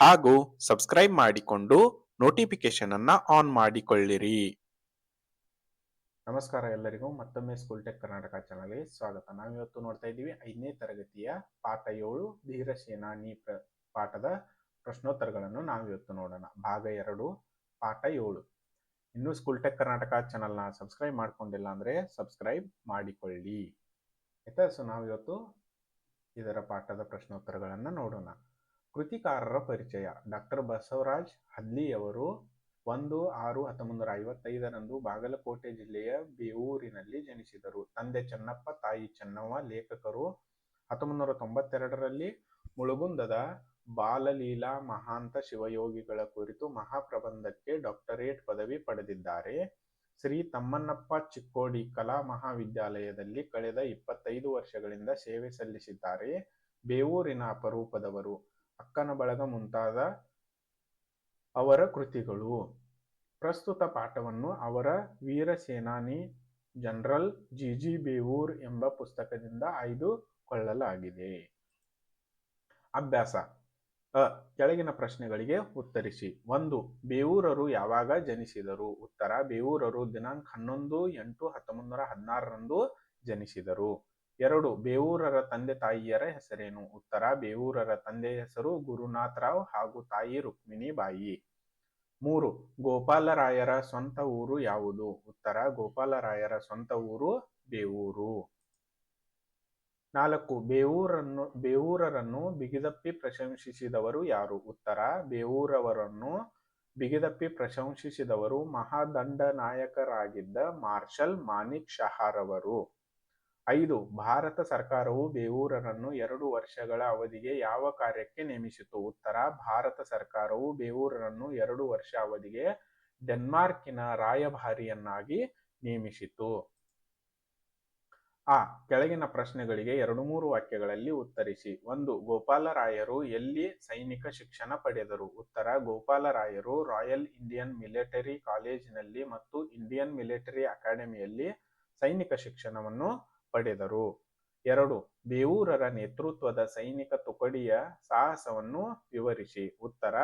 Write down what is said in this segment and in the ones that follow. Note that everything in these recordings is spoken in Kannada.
ಹಾಗೂ ಸಬ್ಸ್ಕ್ರೈಬ್ ಮಾಡಿಕೊಂಡು ನೋಟಿಫಿಕೇಶನ್ ಅನ್ನ ಆನ್ ಮಾಡಿಕೊಳ್ಳಿರಿ. ನಮಸ್ಕಾರ ಎಲ್ಲರಿಗೂ, ಮತ್ತೊಮ್ಮೆ ಸ್ಕೂಲ್ ಟೆಕ್ ಕರ್ನಾಟಕ ಚಾನಲ್ಗೆ ಸ್ವಾಗತ. ನಾವಿವತ್ತು ನೋಡ್ತಾ ಇದ್ದೀವಿ ಐದನೇ ತರಗತಿಯ ಪಾಠ ಏಳು ಧೀರ ಸೇನಾನಿ ಪಾಠದ ಪ್ರಶ್ನೋತ್ತರಗಳನ್ನು ನಾವಿವತ್ತು ನೋಡೋಣ. ಭಾಗ ಎರಡು, ಪಾಠ ಏಳು. ಇನ್ನೂ ಸ್ಕೂಲ್ ಟೆಕ್ ಕರ್ನಾಟಕ ಚಾನಲ್ನ ಸಬ್ಸ್ಕ್ರೈಬ್ ಮಾಡ್ಕೊಂಡಿಲ್ಲ ಅಂದ್ರೆ ಸಬ್ಸ್ಕ್ರೈಬ್ ಮಾಡಿಕೊಳ್ಳಿ. ಆಯ್ತಾ? ಸೊ ನಾವಿವತ್ತು ಇದರ ಪಾಠದ ಪ್ರಶ್ನೋತ್ತರಗಳನ್ನು ನೋಡೋಣ. ಕೃತಿಕಾರರ ಪರಿಚಯ. ಡಾಕ್ಟರ್ ಬಸವರಾಜ್ ಹದ್ಲಿಯವರು ಒಂದು ಆರು ಹತ್ತೊಂಬತ್ತು ಐವತ್ತೈದರಂದು ಬಾಗಲಕೋಟೆ ಜಿಲ್ಲೆಯ ಬೇವೂರಿನಲ್ಲಿ ಜನಿಸಿದರು. ತಂದೆ ಚೆನ್ನಪ್ಪ, ತಾಯಿ ಚೆನ್ನಮ್ಮ ಲೇಖಕರು ಹತ್ತೊಂಬತ್ತು ನೂರ ತೊಂಬತ್ತೆರಡರಲ್ಲಿ ಮುಳುಗುಂದದ ಬಾಲಲೀಲಾ ಮಹಾಂತ ಶಿವಯೋಗಿಗಳ ಕುರಿತು ಮಹಾಪ್ರಬಂಧಕ್ಕೆ ಡಾಕ್ಟರೇಟ್ ಪದವಿ ಪಡೆದಿದ್ದಾರೆ. ಶ್ರೀ ತಮ್ಮಣ್ಣಪ್ಪ ಚಿಕ್ಕೋಡಿ ಕಲಾ ಮಹಾವಿದ್ಯಾಲಯದಲ್ಲಿ ಕಳೆದ ಇಪ್ಪತ್ತೈದು ವರ್ಷಗಳಿಂದ ಸೇವೆ ಸಲ್ಲಿಸಿದ್ದಾರೆ. ಬೇವೂರಿನ ಅಪರೂಪದವರು. ಅಕ್ಕನ ಬಳಗ ಮುಂತಾದ ಅವರ ಕೃತಿಗಳು. ಪ್ರಸ್ತುತ ಪಾಠವನ್ನು ಅವರ ವೀರ ಸೇನಾನಿ ಜನರಲ್ ಜಿ. ಜಿ. ಬೇವೂರ್ ಎಂಬ ಪುಸ್ತಕದಿಂದ ಆಯ್ದುಕೊಳ್ಳಲಾಗಿದೆ ಅಭ್ಯಾಸ. ಅ. ಕೆಳಗಿನ ಪ್ರಶ್ನೆಗಳಿಗೆ ಉತ್ತರಿಸಿ. ಒಂದು. ಬೇವೂರರು ಯಾವಾಗ ಜನಿಸಿದರು? ಉತ್ತರ. ಬೇವೂರರು ದಿನಾಂಕ ಹನ್ನೊಂದು ಎಂಟು ಹತ್ತೊಂಬತ್ತು ನೂರ ಹದಿನಾರರಂದು ಜನಿಸಿದರು. ಎರಡು, ಬೇವೂರರ ತಂದೆ ತಾಯಿಯರ ಹೆಸರೇನು? ಉತ್ತರ, ಬೇವೂರರ ತಂದೆ ಹೆಸರು ಗುರುನಾಥರಾವ್ ಹಾಗೂ ತಾಯಿ ರುಕ್ಮಿಣಿ ಬಾಯಿ. ಮೂರು, ಗೋಪಾಲರಾಯರ ಸ್ವಂತ ಊರು ಯಾವುದು? ಉತ್ತರ, ಗೋಪಾಲರಾಯರ ಸ್ವಂತ ಊರು ಬೇವೂರು. ನಾಲ್ಕು, ಬೇವೂರನ್ನು, ಬೇವೂರರನ್ನು ಬಿಗಿದಪ್ಪಿ ಪ್ರಶಂಸಿಸಿದವರು ಯಾರು? ಉತ್ತರ, ಬೇವೂರವರನ್ನು ಬಿಗಿದಪ್ಪಿ ಪ್ರಶಂಸಿಸಿದವರು ಮಹಾದಂಡನಾಯಕರಾಗಿದ್ದ ಮಾರ್ಷಲ್ ಮಾನಿಕ್ ಶಹಾರವರು. ಐದು, ಭಾರತ ಸರ್ಕಾರವು ಬೇವೂರರನ್ನು ಎರಡು ವರ್ಷಗಳ ಅವಧಿಗೆ ಯಾವ ಕಾರ್ಯಕ್ಕೆ ನೇಮಿಸಿತು ಉತ್ತರ, ಭಾರತ ಸರ್ಕಾರವು ಬೇವೂರರನ್ನು ಎರಡು ವರ್ಷ ಅವಧಿಗೆ ಡೆನ್ಮಾರ್ಕಿನ ರಾಯಭಾರಿಯನ್ನಾಗಿ ನೇಮಿಸಿತು ಆ, ಕೆಳಗಿನ ಪ್ರಶ್ನೆಗಳಿಗೆ ಎರಡು ಮೂರು ವಾಕ್ಯಗಳಲ್ಲಿ ಉತ್ತರಿಸಿ. ಒಂದು, ಗೋಪಾಲರಾಯರು ಎಲ್ಲಿ ಸೈನಿಕ ಶಿಕ್ಷಣ ಪಡೆದರು? ಉತ್ತರ, ಗೋಪಾಲರಾಯರು ರಾಯಲ್ ಇಂಡಿಯನ್ ಮಿಲಿಟರಿ ಕಾಲೇಜಿನಲ್ಲಿ ಮತ್ತು ಇಂಡಿಯನ್ ಮಿಲಿಟರಿ ಅಕಾಡೆಮಿಯಲ್ಲಿ ಸೈನಿಕ ಶಿಕ್ಷಣವನ್ನು ಪಡೆದರು. ಎರಡು, ಬೇವೂರರ ನೇತೃತ್ವದ ಸೈನಿಕ ತುಕಡಿಯ ಸಾಹಸವನ್ನು ವಿವರಿಸಿ. ಉತ್ತರ,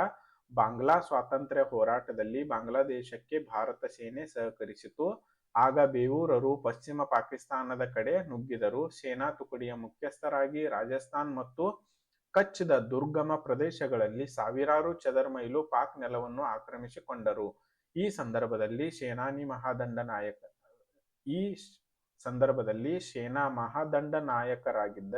ಬಾಂಗ್ಲಾ ಸ್ವಾತಂತ್ರ್ಯ ಹೋರಾಟದಲ್ಲಿ ಬಾಂಗ್ಲಾದೇಶಕ್ಕೆ ಭಾರತ ಸೇನೆ ಸಹಕರಿಸಿತು. ಆಗ ಬೇವೂರರು ಪಶ್ಚಿಮ ಪಾಕಿಸ್ತಾನದ ಕಡೆ ನುಗ್ಗಿದರು. ಸೇನಾ ತುಕಡಿಯ ಮುಖ್ಯಸ್ಥರಾಗಿ ರಾಜಸ್ಥಾನ್ ಮತ್ತು ಕಚ್ದ ದುರ್ಗಮ ಪ್ರದೇಶಗಳಲ್ಲಿ ಸಾವಿರಾರು ಚದರ ಮೈಲು ಪಾಕ್ ನೆಲವನ್ನು ಆಕ್ರಮಿಸಿಕೊಂಡರು. ಈ ಸಂದರ್ಭದಲ್ಲಿ ಸೇನಾನಿ ಮಹಾದಂಡ ನಾಯಕ ಈ ಸಂದರ್ಭದಲ್ಲಿ ಸೇನಾ ಮಹಾದಂಡ ನಾಯಕರಾಗಿದ್ದ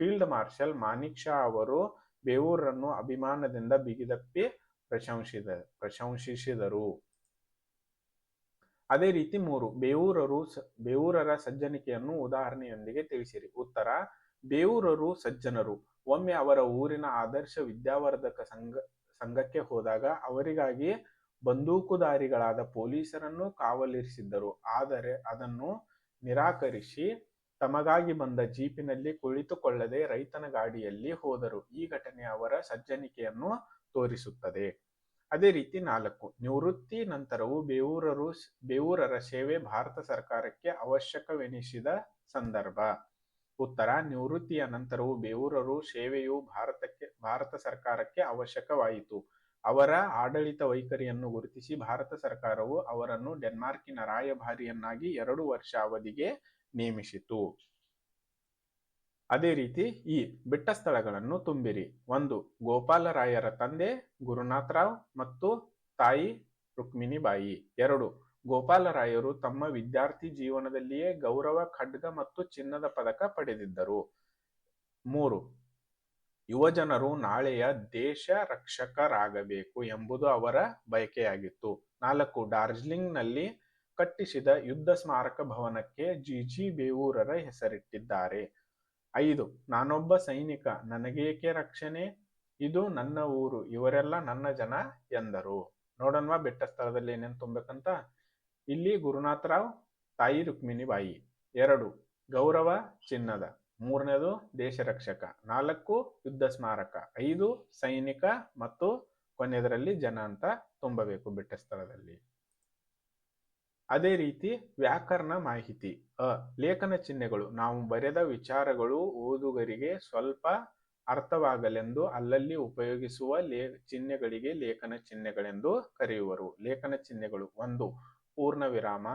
ಫೀಲ್ಡ್ ಮಾರ್ಷಲ್ ಮಾನಿಕ್ ಶಾ ಅವರು ಬೇವೂರನ್ನು ಅಭಿಮಾನದಿಂದ ಬಿಗಿದಪ್ಪಿ ಪ್ರಶಂಸಿದ, ಪ್ರಶಂಸಿಸಿದರು. ಅದೇ ರೀತಿ ಮೂರು, ಬೇವೂರರು ಬೇವೂರರ ಸಜ್ಜನಿಕೆಯನ್ನು ಉದಾಹರಣೆಯೊಂದಿಗೆ ತಿಳಿಸಿರಿ. ಉತ್ತರ, ಬೇವೂರರು ಸಜ್ಜನರು. ಒಮ್ಮೆ ಅವರ ಊರಿನ ಆದರ್ಶ ವಿದ್ಯಾವರ್ಧಕ ಸಂಘ, ಸಂಘಕ್ಕೆ ಹೋದಾಗ ಅವರಿಗಾಗಿ ಬಂದೂಕುದಾರಿಗಳಾದ ಪೊಲೀಸರನ್ನು ಕಾವಲಿರಿಸಿದ್ದರು. ಆದರೆ ಅದನ್ನು ನಿರಾಕರಿಸಿ ತಮಗಾಗಿ ಬಂದ ಜೀಪಿನಲ್ಲಿ ಕುಳಿತುಕೊಳ್ಳದೆ ರೈತನ ಗಾಡಿಯಲ್ಲಿ ಹೋದರು. ಈ ಘಟನೆ ಅವರ ಸಜ್ಜನಿಕೆಯನ್ನು ತೋರಿಸುತ್ತದೆ. ಅದೇ ರೀತಿ ನಾಲ್ಕು, ನಿವೃತ್ತಿ ನಂತರವೂ ಬೇವೂರರು ಬೇವೂರರ ಸೇವೆ ಭಾರತ ಸರ್ಕಾರಕ್ಕೆ ಅವಶ್ಯಕವೆನಿಸಿದ ಸಂದರ್ಭ. ಉತ್ತರ, ನಿವೃತ್ತಿಯ ನಂತರವೂ ಬೇವೂರರು ಸೇವೆಯು ಭಾರತಕ್ಕೆ, ಭಾರತ ಸರ್ಕಾರಕ್ಕೆ ಅವಶ್ಯಕವಾಯಿತು. ಅವರ ಆಡಳಿತ ವೈಖರಿಯನ್ನು ಗುರುತಿಸಿ ಭಾರತ ಸರ್ಕಾರವು ಅವರನ್ನು ಡೆನ್ಮಾರ್ಕಿನ ರಾಯಭಾರಿಯನ್ನಾಗಿ ಎರಡು ವರ್ಷ ಅವಧಿಗೆ ನೇಮಿಸಿತು. ಅದೇ ರೀತಿ ಈ ಬಿಟ್ಟ ಸ್ಥಳಗಳನ್ನು ತುಂಬಿರಿ. ಒಂದು, ಗೋಪಾಲರಾಯರ ತಂದೆ ಗುರುನಾಥರಾವ್ ಮತ್ತು ತಾಯಿ ರುಕ್ಮಿಣಿಬಾಯಿ. ಎರಡು, ಗೋಪಾಲರಾಯರು ತಮ್ಮ ವಿದ್ಯಾರ್ಥಿ ಜೀವನದಲ್ಲಿಯೇ ಗೌರವ, ಖಡ್ಗ ಮತ್ತು ಚಿನ್ನದ ಪದಕ ಪಡೆದಿದ್ದರು. ಮೂರು ಯುವಜನರು ನಾಳೆಯ ದೇಶ ರಕ್ಷಕರಾಗಬೇಕು ಎಂಬುದು ಅವರ ಬಯಕೆಯಾಗಿತ್ತು. ನಾಲ್ಕು ಡಾರ್ಜಿಲಿಂಗ್ನಲ್ಲಿ ಕಟ್ಟಿಸಿದ ಯುದ್ಧ ಸ್ಮಾರಕ ಭವನಕ್ಕೆ ಜಿ ಜಿ ಬೇವೂರರ ಹೆಸರಿಟ್ಟಿದ್ದಾರೆ. ಐದು, ನಾನೊಬ್ಬ ಸೈನಿಕ, ನನಗೇಕೆ ರಕ್ಷಣೆ? ಇದು ನನ್ನ ಊರು, ಇವರೆಲ್ಲ ನನ್ನ ಜನ ಎಂದರು. ನೋಡೋಣವಾ, ಬೆಟ್ಟ ಸ್ಥಳದಲ್ಲಿ ಏನೇನು ತುಂಬಬೇಕಂತ ಇಲ್ಲಿ ಗುರುನಾಥರಾವ್, ತಾಯಿ ರುಕ್ಮಿಣಿ ಬಾಯಿ ಎರಡು, ಗೌರವ ಚಿನ್ನದ. ಮೂರನೇದು ದೇಶ ರಕ್ಷಕ ನಾಲ್ಕು ಯುದ್ಧ ಸ್ಮಾರಕ, ಐದು ಸೈನಿಕ ಮತ್ತು ಕೊನೆಯದರಲ್ಲಿ ಜನ ಅಂತ ತುಂಬಬೇಕು ಬಿಟ್ಟ ಸ್ಥಳದಲ್ಲಿ. ಅದೇ ರೀತಿ ವ್ಯಾಕರಣ ಮಾಹಿತಿ, ಅ, ಲೇಖನ ಚಿಹ್ನೆಗಳು, ನಾವು ಬರೆದ ವಿಚಾರಗಳು ಓದುಗರಿಗೆ ಸ್ವಲ್ಪ ಅರ್ಥವಾಗಲೆಂದು ಅಲ್ಲಲ್ಲಿ ಉಪಯೋಗಿಸುವ ಲೇ, ಚಿಹ್ನೆಗಳಿಗೆ ಲೇಖನ ಚಿಹ್ನೆಗಳೆಂದು ಕರೆಯುವರು. ಲೇಖನ ಚಿಹ್ನೆಗಳು ಒಂದು ಪೂರ್ಣ ವಿರಾಮ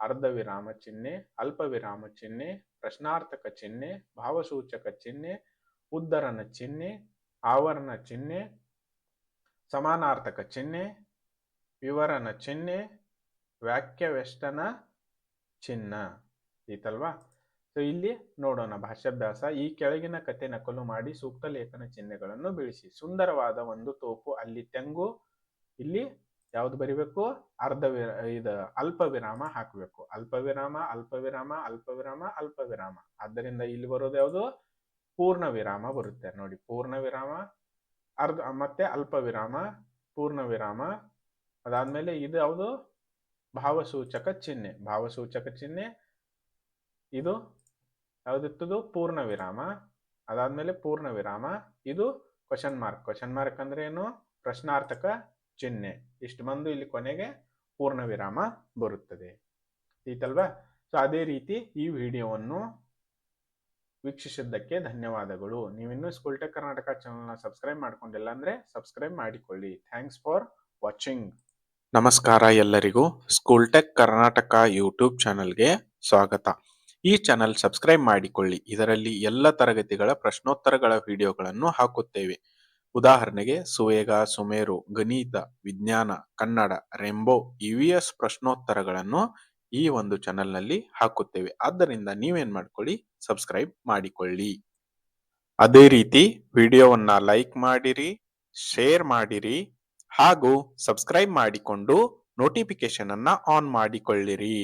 ಅರ್ಧ ವಿರಾಮ ಚಿಹ್ನೆ ಅಲ್ಪ ವಿರಾಮ ಚಿಹ್ನೆ, ಪ್ರಶ್ನಾರ್ಥಕ ಚಿಹ್ನೆ, ಭಾವಸೂಚಕ ಚಿಹ್ನೆ, ಉದ್ಧರಣ ಚಿಹ್ನೆ, ಆವರಣ ಚಿಹ್ನೆ, ಸಮಾನಾರ್ಥಕ ಚಿಹ್ನೆ, ವಿವರಣ ಚಿಹ್ನೆ, ವ್ಯಾಖ್ಯವೆಷ್ಟನ ಚಿಹ್ನ. ಈತಲ್ವಾ ಸೊ ಇಲ್ಲಿ ನೋಡೋಣ ಭಾಷ್ಯಾಭ್ಯಾಸ. ಈ ಕೆಳಗಿನ ಕತೆ ನಕಲು ಮಾಡಿ ಸೂಕ್ತ ಲೇಖನ ಚಿಹ್ನೆಗಳನ್ನು ಬಿಡಿಸಿ ಸುಂದರವಾದ ಒಂದು ತೋಪು ಅಲ್ಲಿ ತೆಂಗು, ಇಲ್ಲಿ ಯಾವ್ದು ಬರಿಬೇಕು? ಅರ್ಧ ವಿರ, ಇದು ಅಲ್ಪ ವಿರಾಮ ಹಾಕಬೇಕು. ಅಲ್ಪ ವಿರಾಮ ಅಲ್ಪ ವಿರಾಮ ಅಲ್ಪ ವಿರಾಮ ಅಲ್ಪ ವಿರಾಮ. ಆದ್ದರಿಂದ ಇಲ್ಲಿ ಬರೋದು ಯಾವುದು? ಪೂರ್ಣ ವಿರಾಮ ಬರುತ್ತೆ. ನೋಡಿ, ಪೂರ್ಣ ವಿರಾಮ, ಅರ್ಧ, ಮತ್ತೆ ಅಲ್ಪ ವಿರಾಮ, ಪೂರ್ಣ ವಿರಾಮ. ಅದಾದ್ಮೇಲೆ ಇದು ಯಾವುದು? ಭಾವಸೂಚಕ ಚಿಹ್ನೆ. ಭಾವಸೂಚಕ ಚಿಹ್ನೆ, ಇದು ಯಾವ್ದಿತ್ತದು? ಪೂರ್ಣ ವಿರಾಮ. ಅದಾದ್ಮೇಲೆ ಪೂರ್ಣ ವಿರಾಮ, ಇದು ಕ್ವಶನ್ ಮಾರ್ಕ್ ಕ್ವಶನ್ ಮಾರ್ಕ್ ಅಂದ್ರೆ ಏನು? ಪ್ರಶ್ನಾರ್ಥಕ ಚಿಹ್ನೆ. ಇಷ್ಟು ಬಂದು ಇಲ್ಲಿ ಕೊನೆಗೆ ಪೂರ್ಣ ವಿರಾಮ ಬರುತ್ತದೆ. ಈತಲ್ವಾ ಸೊ ಅದೇ ರೀತಿ ಈ ವಿಡಿಯೋವನ್ನು ವೀಕ್ಷಿಸಿದ್ದಕ್ಕೆ ಧನ್ಯವಾದಗಳು. ನೀವಿನ್ನೂ ಸ್ಕೂಲ್ ಟೆಕ್ ಕರ್ನಾಟಕ ಚಾನಲ್ನ ಸಬ್ಸ್ಕ್ರೈಬ್ ಮಾಡ್ಕೊಂಡಿಲ್ಲ ಅಂದ್ರೆ ಸಬ್ಸ್ಕ್ರೈಬ್ ಮಾಡಿಕೊಳ್ಳಿ. ಥ್ಯಾಂಕ್ಸ್ ಫಾರ್ ವಾಚಿಂಗ್ ನಮಸ್ಕಾರ ಎಲ್ಲರಿಗೂ. ಸ್ಕೂಲ್ ಟೆಕ್ ಕರ್ನಾಟಕ ಯೂಟ್ಯೂಬ್ ಚಾನಲ್ಗೆ ಸ್ವಾಗತ. ಈ ಚಾನಲ್ ಸಬ್ಸ್ಕ್ರೈಬ್ ಮಾಡಿಕೊಳ್ಳಿ. ಇದರಲ್ಲಿ ಎಲ್ಲ ತರಗತಿಗಳ ಪ್ರಶ್ನೋತ್ತರಗಳ ವಿಡಿಯೋಗಳನ್ನು ಹಾಕುತ್ತೇವೆ. ಉದಾಹರಣೆಗೆ ಸುವೇಗ, ಸುಮೇರು, ಗಣಿತ, ವಿಜ್ಞಾನ, ಕನ್ನಡ, ರೆಂಬೋ ಇವಿಎಸ್ ಪ್ರಶ್ನೋತ್ತರಗಳನ್ನು ಈ ಒಂದು ಚಾನೆಲ್ನಲ್ಲಿ ಹಾಕುತ್ತೇವೆ. ಆದ್ದರಿಂದ ನೀವೇನ್ ಮಾಡ್ಕೊಳ್ಳಿ, ಸಬ್ಸ್ಕ್ರೈಬ್ ಮಾಡಿಕೊಳ್ಳಿ. ಅದೇ ರೀತಿ ವಿಡಿಯೋವನ್ನ ಲೈಕ್ ಮಾಡಿರಿ, ಶೇರ್ ಮಾಡಿರಿ ಹಾಗೂ ಸಬ್ಸ್ಕ್ರೈಬ್ ಮಾಡಿಕೊಂಡು ನೋಟಿಫಿಕೇಶನ್ ಅನ್ನ ಆನ್ ಮಾಡಿಕೊಳ್ಳಿರಿ.